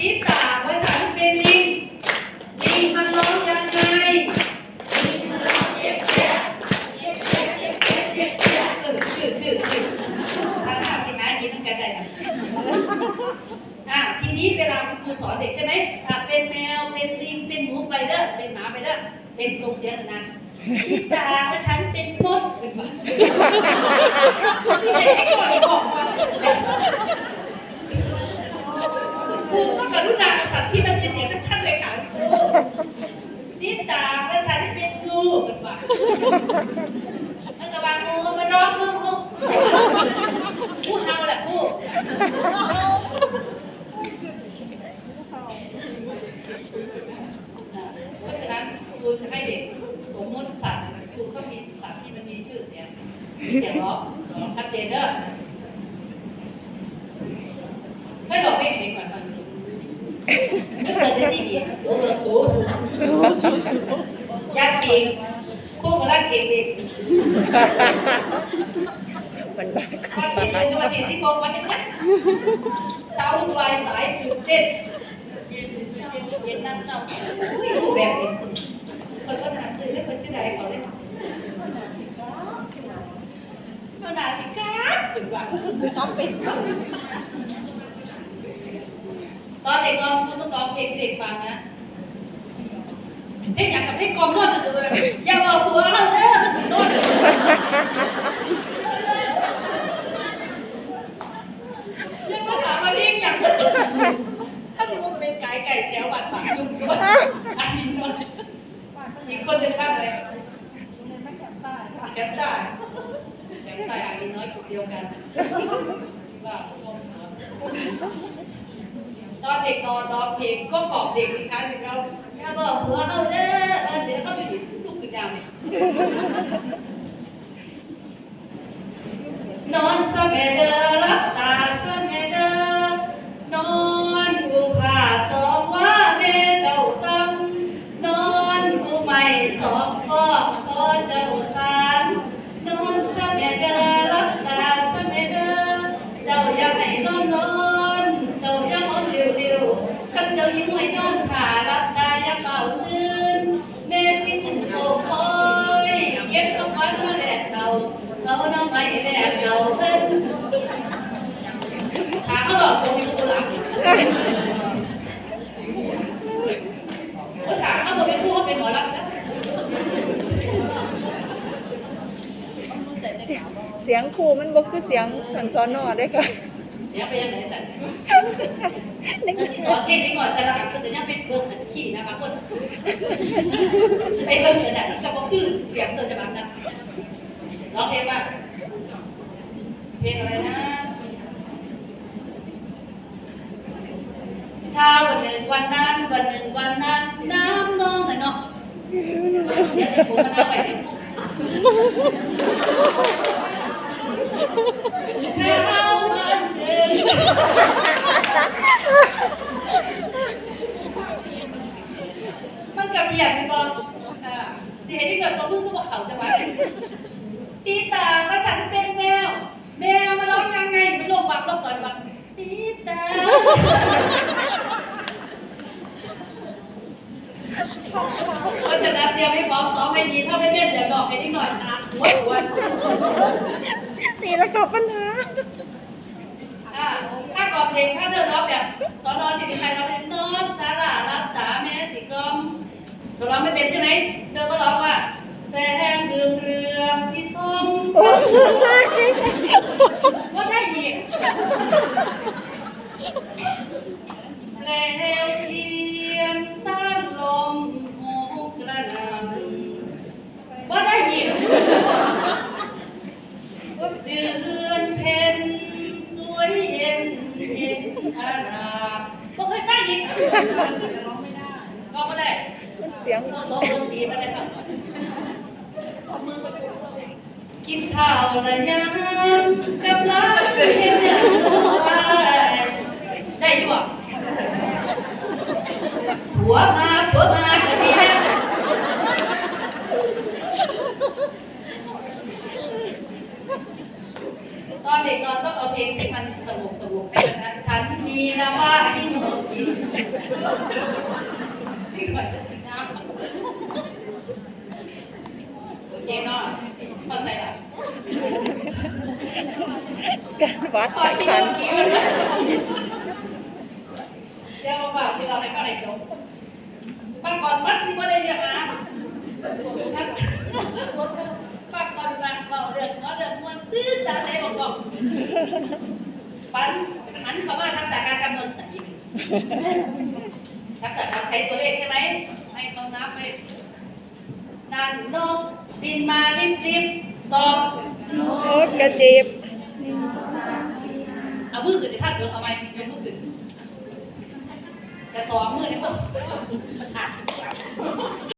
นิสาว่าฉันเป็นลิง ลิงมันร้องยังไง ลิงมันร้องเจ็บเจ็บเจ็บเจ็บเจ็บเจ็บเจ็เจ็บเออดืดดืดดืดอาภาพสินะนี้ต้องกระจายอ่ทีนี้เวลาครูสอนเด็กใช่ไหมอ่เป็นแมว เป็นลิง เป็นหมูไปเด้อ เป็นหมาไปเด้อ เป็นทรงเสียงนะตาว่าฉันเป็นป็นบ้าว่ ครูก็กรุณากษัตริย์ที่มันมีเสียงชัดๆเลยค่ะครูนี่ตาและฉันเป็นครูเป็นว่าถ้ากระบางูก็มาร้องเพิ่มห้องครูเฮาแหละครูเพราะฉะนั้นครูจะให้เด็กสมมติสัตว์ครูก็มีสัตว์ที่มันมีชื่อเสียงเสียงร้องร้องชัดเจนเด้อไม่หลอกเพลงเด็กก่อนฟังดู จะเกิดได้ที่ดีสูงเบิกสูงยากเก่งครูก็รักเก่งเด็กมันบ้ารักเก่งเป็นวันที่ที่โกงวันที่จัดเช้าวุ่นวายสาย ตื่นเต้นเย็นนั่งเศร้าอุ้ยแบบนี้คนก็หาซื้อได้คนซื้อใดเขาเลยมันหนาสิครับถึงว่าต้องไปส่งตอนเด็กนอนคุณต้องร้องเพลงเด็กฟังนะเพลงอยากกับเพลงกลอมนวดจะดูเลยอย่าบอกผัวเราเด้อมันสินวดยังมาถามว่าเพลงอย่างถ้าสมมติเป็นไก่ไก่แถวบัดปากจุ่มด้วยอันนี้นวดอีกคนหนึ่งข้างอะไรแคปได้แคปได้อันนี้น้อยกลุ่มเดียวกันว่าพวกเขา ตอนเด็กนอนร้องเพลงก็กอบเด็กสิคะสิเขาอย่าบอกหัวเอาเด้อ จ้ายิ้มให้นอนขารับตาอย่าเป่าตื่นแม่สิขึ้นโผคอยเก็บเอาไว้มาแลกเขาเขาน้องไม่แลกเขาเพิ่นขาเขาหลอกตรงนี้กูหลังเขาถามเขาบอกเป็นผู้เขาเป็นหมอรับแล้วเสียงครูมันบ่คือเสียงสันสอนอได้ค่ะเดี๋ยวไปยังไหนสัตว์นึก เราสิสอนเก่งไปก่อนแต่ละหันก็จะยังเป็นเบิ้งเป็นขี้นะคะคนไปเบิ้งกระดาษจะบอกคือเสียงตัวฉบับนั้นร้องเพลงว่าเพลงอะไรนะเช้าวันหนึ่งวันนั้นวันหนึ่งวันนั้นน้ำนองหน่อยเนาะเดี๋ยวจะผมมาหน้าไปเดี๋ยวเช้าวันหนึ่ง มันกับเหียดมัน บอกอ่าสิเห็นที่เกิดตัวพึ่งก็บอกเขาจะมาตีตาว่าฉันเป็นแมว แมวมาร้องยังไงมันลงบักลงก่อนบักตีตาเพราะฉะนั้นเตรียมให้พร้อมซ้อมให้ดีถ้าไม่เม่นเดี๋ยวบอกให้นิดหน่อยนะหัวหัวตีแล้วก็ปัญหาถ้ากอบเด็กถ้าเธอร้องแบบสอนอสิริชัยร้องเป็นน้องสาระรับตาแม่สิกลม เธอร้องไม่เป็นใช่ไหมเธอก็ร้องว่าแสงเรืองเรืองที่ส่องว่าได้อีกแปลวเทียนต้านลมโหกระหนำว่าได้อีกเดือนเพ็ญสวยเย็นเย็นอาราบก็เคยฟังอีกก็ไม่ได้มันก็สองคนดีมาได้ ฟังก่อนกินข้าวระยำกับร้าเพียงอย่างตัวได้ยู่บ่หัวมาหัวมากระดียตอนเด็กนอนต้องเอาเพลงที่มันสงบสงบให้นะฉันมีนาว่าให้หนูกิน ที่ก่อนจะถึงน้ำโอเคเนาะพอใส่ละการวัดตักสันเดี๋ยวมาบอกที่เราให้เข้าในจบฟังก่อนปั๊บสิว่าได้เรียกหาฟังก่อนฟัก่อนเรื่องก็เรื่องมวนซื้อตาใส่บอกก่อนปันหันคำว่าทักษะการคำหนวณ ถ้าเกิดเราใช้ตัวเลขใช่ไหมให้เขานับไปนันนกดินมาริบริบตอบโอ๊ตกระจีบเอามือขึ้นในภาพเดี๋ยวเอาไหมยกมือขึ้นกระสอบมือในพวกประสาท